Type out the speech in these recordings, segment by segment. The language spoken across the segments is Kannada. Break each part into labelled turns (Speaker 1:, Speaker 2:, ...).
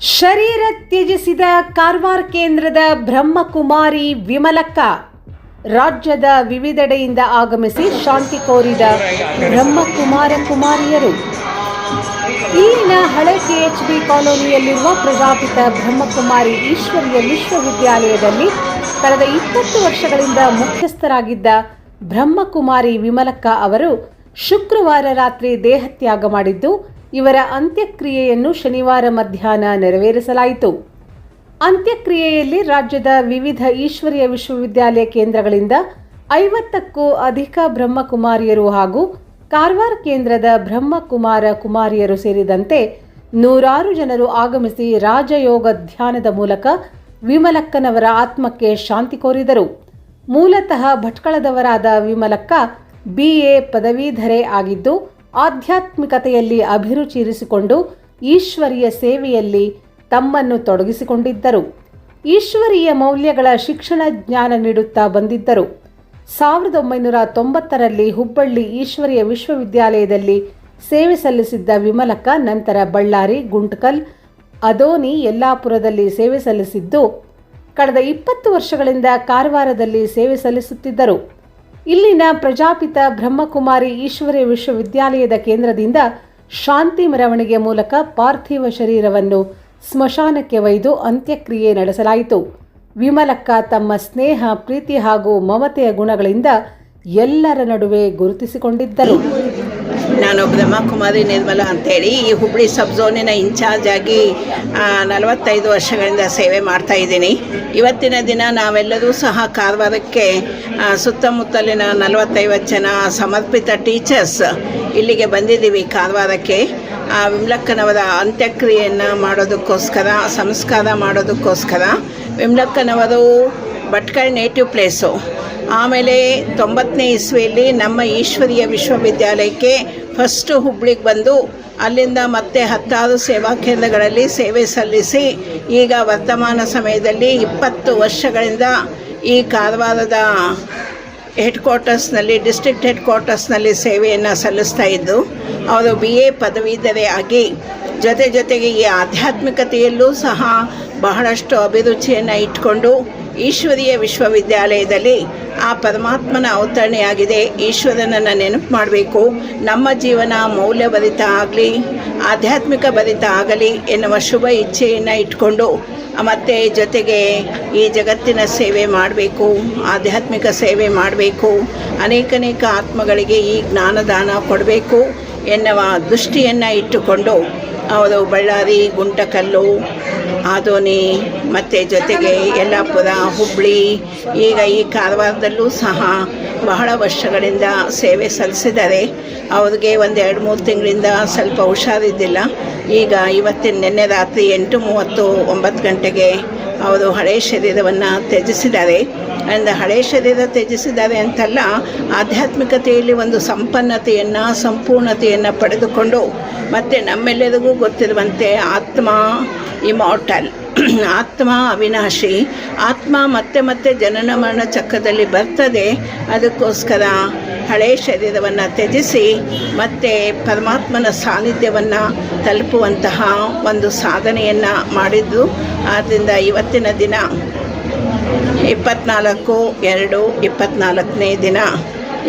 Speaker 1: ಶರೀರ ತ್ಯಜಿಸಿದ ಕಾರವಾರ ಕೇಂದ್ರದ ಬ್ರಹ್ಮಕುಮಾರಿ ವಿಮಲಕ್ಕ ರಾಜ್ಯದ ವಿವಿಧೆಡೆಯಿಂದ ಆಗಮಿಸಿ ಶಾಂತಿ ಕೋರಿದ ಬ್ರಹ್ಮಕುಮಾರ ಕುಮಾರಿಯರು. ಇಲ್ಲಿನ ಹಳೆ ಕೆಎಚ್ಬಿ ಕಾಲೋನಿಯಲ್ಲಿರುವ ಪ್ರಜಾಪಿತ ಬ್ರಹ್ಮಕುಮಾರಿ ಈಶ್ವರಿಯ ವಿಶ್ವವಿದ್ಯಾಲಯದಲ್ಲಿ ಕಳೆದ ಇಪ್ಪತ್ತು ವರ್ಷಗಳಿಂದ ಮುಖ್ಯಸ್ಥರಾಗಿದ್ದ ಬ್ರಹ್ಮಕುಮಾರಿ ವಿಮಲಕ್ಕ ಅವರು ಶುಕ್ರವಾರ ರಾತ್ರಿ ದೇಹತ್ಯಾಗ ಮಾಡಿದ್ದು ಇವರ ಅಂತ್ಯಕ್ರಿಯೆಯನ್ನು ಶನಿವಾರ ಮಧ್ಯಾಹ್ನ ನೆರವೇರಿಸಲಾಯಿತು. ಅಂತ್ಯಕ್ರಿಯೆಯಲ್ಲಿ ರಾಜ್ಯದ ವಿವಿಧ ಈಶ್ವರೀಯ ವಿಶ್ವವಿದ್ಯಾಲಯ ಕೇಂದ್ರಗಳಿಂದ ಐವತ್ತಕ್ಕೂ ಅಧಿಕ ಬ್ರಹ್ಮಕುಮಾರಿಯರು ಹಾಗೂ ಕಾರವಾರ ಕೇಂದ್ರದ ಬ್ರಹ್ಮಕುಮಾರ ಕುಮಾರಿಯರು ಸೇರಿದಂತೆ ನೂರಾರು ಜನರು ಆಗಮಿಸಿ ರಾಜಯೋಗ ಧ್ಯಾನದ ಮೂಲಕ ವಿಮಲಕ್ಕನವರ ಆತ್ಮಕ್ಕೆ ಶಾಂತಿ ಕೋರಿದರು. ಮೂಲತಃ ಭಟ್ಕಳದವರಾದ ವಿಮಲಕ್ಕ ಬಿಎ ಪದವೀಧರೆ ಆಗಿದ್ದು ಆಧ್ಯಾತ್ಮಿಕತೆಯಲ್ಲಿ ಅಭಿರುಚಿ ಇರಿಸಿಕೊಂಡು ಈಶ್ವರಿಯ ಸೇವೆಯಲ್ಲಿ ತಮ್ಮನ್ನು ತೊಡಗಿಸಿಕೊಂಡಿದ್ದರು. ಈಶ್ವರೀಯ ಮೌಲ್ಯಗಳ ಶಿಕ್ಷಣ ಜ್ಞಾನ ನೀಡುತ್ತಾ ಬಂದಿದ್ದರು. ಸಾವಿರದ ಒಂಬೈನೂರ ತೊಂಬತ್ತರಲ್ಲಿ ಹುಬ್ಬಳ್ಳಿ ಈಶ್ವರಿಯ ವಿಶ್ವವಿದ್ಯಾಲಯದಲ್ಲಿ ಸೇವೆ ಸಲ್ಲಿಸಿದ್ದ ವಿಮಲಕ್ಕ, ನಂತರ ಬಳ್ಳಾರಿ, ಗುಂಟ್ಕಲ್, ಅದೋನಿ, ಯಲ್ಲಾಪುರದಲ್ಲಿ ಸೇವೆ ಸಲ್ಲಿಸಿದ್ದು, ಕಳೆದ ಇಪ್ಪತ್ತು ವರ್ಷಗಳಿಂದ ಕಾರವಾರದಲ್ಲಿ ಸೇವೆ ಸಲ್ಲಿಸುತ್ತಿದ್ದರು. ಇಲ್ಲಿನ ಪ್ರಜಾಪಿತ ಬ್ರಹ್ಮಕುಮಾರಿ ಈಶ್ವರಿ ವಿಶ್ವವಿದ್ಯಾಲಯದ ಕೇಂದ್ರದಿಂದ ಶಾಂತಿ ಮೆರವಣಿಗೆ ಮೂಲಕ ಪಾರ್ಥಿವ ಶರೀರವನ್ನು ಸ್ಮಶಾನಕ್ಕೆ ಒಯ್ದು ಅಂತ್ಯಕ್ರಿಯೆ ನಡೆಸಲಾಯಿತು. ವಿಮಲಕ್ಕ ತಮ್ಮ ಸ್ನೇಹ, ಪ್ರೀತಿ ಹಾಗೂ ಮಮತೆಯ ಗುಣಗಳಿಂದ ಎಲ್ಲರ ನಡುವೆ ಗುರುತಿಸಿಕೊಂಡಿದ್ದರು.
Speaker 2: ನಾನು ಬ್ರಹ್ಮಕುಮಾರಿ ನಿರ್ಮಲ ಅಂತೇಳಿ, ಈ ಹುಬ್ಬಳ್ಳಿ ಸಬ್ ಝೋನಿನ ಇನ್ಚಾರ್ಜ್ ಆಗಿ ನಲವತ್ತೈದು ವರ್ಷಗಳಿಂದ ಸೇವೆ ಮಾಡ್ತಾ ಇದ್ದೀನಿ. ಇವತ್ತಿನ ದಿನ ನಾವೆಲ್ಲರೂ ಸಹ ಕಾರವಾರಕ್ಕೆ ಸುತ್ತಮುತ್ತಲಿನ ನಲವತ್ತೈವತ್ತು ಜನ ಸಮರ್ಪಿತ ಟೀಚರ್ಸ್ ಇಲ್ಲಿಗೆ ಬಂದಿದ್ದೀವಿ ಕಾರವಾರಕ್ಕೆ. ವಿಮ್ಲಕ್ಕನವರ ಅಂತ್ಯಕ್ರಿಯೆಯನ್ನು ಮಾಡೋದಕ್ಕೋಸ್ಕರ, ಸಂಸ್ಕಾರ ಮಾಡೋದಕ್ಕೋಸ್ಕರ, ವಿಮ್ಲಕ್ಕನವರು ಭಟ್ಕಳ್ ನೇಟಿವ್ ಪ್ಲೇಸು. ಆಮೇಲೆ ತೊಂಬತ್ತನೇ ಇಸ್ವಿಯಲ್ಲಿ ನಮ್ಮ ಈಶ್ವರೀಯ ವಿಶ್ವವಿದ್ಯಾಲಯಕ್ಕೆ ಫಸ್ಟು ಹುಬ್ಳಿಗೆ ಬಂದು ಅಲ್ಲಿಂದ ಮತ್ತೆ ಹತ್ತಾರು ಸೇವಾ ಕೇಂದ್ರಗಳಲ್ಲಿ ಸೇವೆ ಸಲ್ಲಿಸಿ, ಈಗ ವರ್ತಮಾನ ಸಮಯದಲ್ಲಿ ಇಪ್ಪತ್ತು ವರ್ಷಗಳಿಂದ ಈ ಕಾರವಾರದ ಹೆಡ್ ಕ್ವಾರ್ಟರ್ಸ್ನಲ್ಲಿ ಡಿಸ್ಟ್ರಿಕ್ಟ್ ಹೆಡ್ ಕ್ವಾರ್ಟರ್ಸ್ನಲ್ಲಿ ಸೇವೆಯನ್ನು ಸಲ್ಲಿಸ್ತಾ ಇದ್ದು, ಅವರು ಬಿ ಎ ಪದವೀಧರೆ ಆಗಿ ಜೊತೆ ಜೊತೆಗೆ ಈ ಆಧ್ಯಾತ್ಮಿಕತೆಯಲ್ಲೂ ಸಹ ಬಹಳಷ್ಟು ಅಭಿರುಚಿಯನ್ನು ಇಟ್ಕೊಂಡು ಈಶ್ವರೀಯ ವಿಶ್ವವಿದ್ಯಾಲಯದಲ್ಲಿ ಆ ಪರಮಾತ್ಮನ ಅವತರಣೆಯಾಗಿದೆ. ಈಶ್ವರನನ್ನು ನೆನಪು ಮಾಡಬೇಕು. ನಮ್ಮ ಜೀವನ ಮೌಲ್ಯಭರಿತ ಆಗಲಿ, ಆಧ್ಯಾತ್ಮಿಕ ಭರಿತ ಆಗಲಿ ಎನ್ನುವ ಶುಭ ಇಚ್ಛೆಯನ್ನು ಇಟ್ಕೊಂಡು ಮತ್ತು ಜೊತೆಗೆ ಈ ಜಗತ್ತಿನ ಸೇವೆ ಮಾಡಬೇಕು, ಆಧ್ಯಾತ್ಮಿಕ ಸೇವೆ ಮಾಡಬೇಕು, ಅನೇಕನೇಕ ಆತ್ಮಗಳಿಗೆ ಈ ಜ್ಞಾನದಾನ ಕೊಡಬೇಕು ಎನ್ನುವ ದೃಷ್ಟಿಯನ್ನು ಇಟ್ಟುಕೊಂಡು ಅವರು ಬಳ್ಳಾರಿ, ಗುಂಟಕಲ್ಲು ಆದೋನಿ ಮತ್ತು ಜೊತೆಗೆ ಯಲ್ಲಾಪುರ ಹುಬ್ಬಳ್ಳಿ ಈಗ ಈ ಕಾರವಾರದಲ್ಲೂ ಸಹ ಬಹಳ ವರ್ಷಗಳಿಂದ ಸೇವೆ ಸಲ್ಲಿಸಿದ್ದಾರೆ. ಅವ್ರಿಗೆ ಒಂದು ಎರಡು ಮೂರು ತಿಂಗಳಿಂದ ಸ್ವಲ್ಪ ಹುಷಾರಿದ್ದಿಲ್ಲ. ಈಗ ಇವತ್ತಿನ ನಿನ್ನೆ ರಾತ್ರಿ ಎಂಟು ಮೂವತ್ತು ಒಂಬತ್ತು ಗಂಟೆಗೆ ಅವರು ಹಳೆ ಶರೀರವನ್ನು ತ್ಯಜಿಸಿದ್ದಾರೆ. ಅಂದ ಹಳೆ ಶರೀರ ತ್ಯಜಿಸಿದ್ದಾರೆ ಅಂತಲ್ಲ, ಆಧ್ಯಾತ್ಮಿಕತೆಯಲ್ಲಿ ಒಂದು ಸಂಪನ್ನತೆಯನ್ನು, ಸಂಪೂರ್ಣತೆಯನ್ನು ಪಡೆದುಕೊಂಡು ಮತ್ತು ನಮ್ಮೆಲ್ಲರಿಗೂ ಗೊತ್ತಿರುವಂತೆ ಆತ್ಮ ಇಮಾರ್ಟಲ್. ಆತ್ಮ ಅವಿನಾಶಿ. ಆತ್ಮ ಮತ್ತೆ ಮತ್ತೆ ಜನನ ಮರಣ ಚಕ್ರದಲ್ಲಿ ಬರ್ತದೆ. ಅದಕ್ಕೋಸ್ಕರ ಹಳೆ ಶರೀರವನ್ನು ತ್ಯಜಿಸಿ, ಮತ್ತೆ ಪರಮಾತ್ಮನ ಸಾನ್ನಿಧ್ಯವನ್ನು ತಲುಪುವಂತಹ ಒಂದು ಸಾಧನೆಯನ್ನು ಮಾಡಿದ್ದು. ಆದ್ದರಿಂದ ಇವತ್ತಿನ ದಿನ, ಇಪ್ಪತ್ನಾಲ್ಕು ಎರಡು ಇಪ್ಪತ್ನಾಲ್ಕನೇ ದಿನ,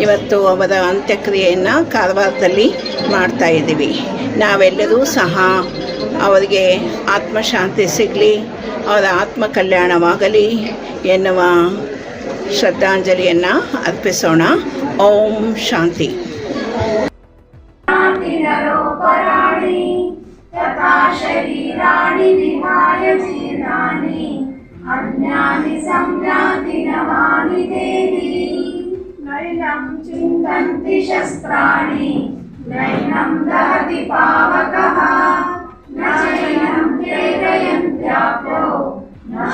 Speaker 2: ಇವತ್ತು ಅವರ ಅಂತ್ಯಕ್ರಿಯೆಯನ್ನು ಕಾರವಾರದಲ್ಲಿ ಮಾಡ್ತಾ ಇದ್ದೀವಿ. ನಾವೆಲ್ಲರೂ ಸಹ ಅವರಿಗೆ ಆತ್ಮಶಾಂತಿ ಸಿಗಲಿ ಅವರ ಆತ್ಮ ಕಲ್ಯಾಣವಾಗಲಿ ಎನ್ನುವ ಶ್ರದ್ಧಾಂಜಲಿಯನ್ನು ಅರ್ಪಿಸೋಣ ಓಂ ಶಾಂತಿ
Speaker 3: नरोपराणि तथा शरीराणि विहाय जीर्णानि अन्यानि संयाति नवानि देहि नैनं चिन्तन्ति शस्त्राणि नैनं दहति पावकः నాయనం కేదయం యాపో నా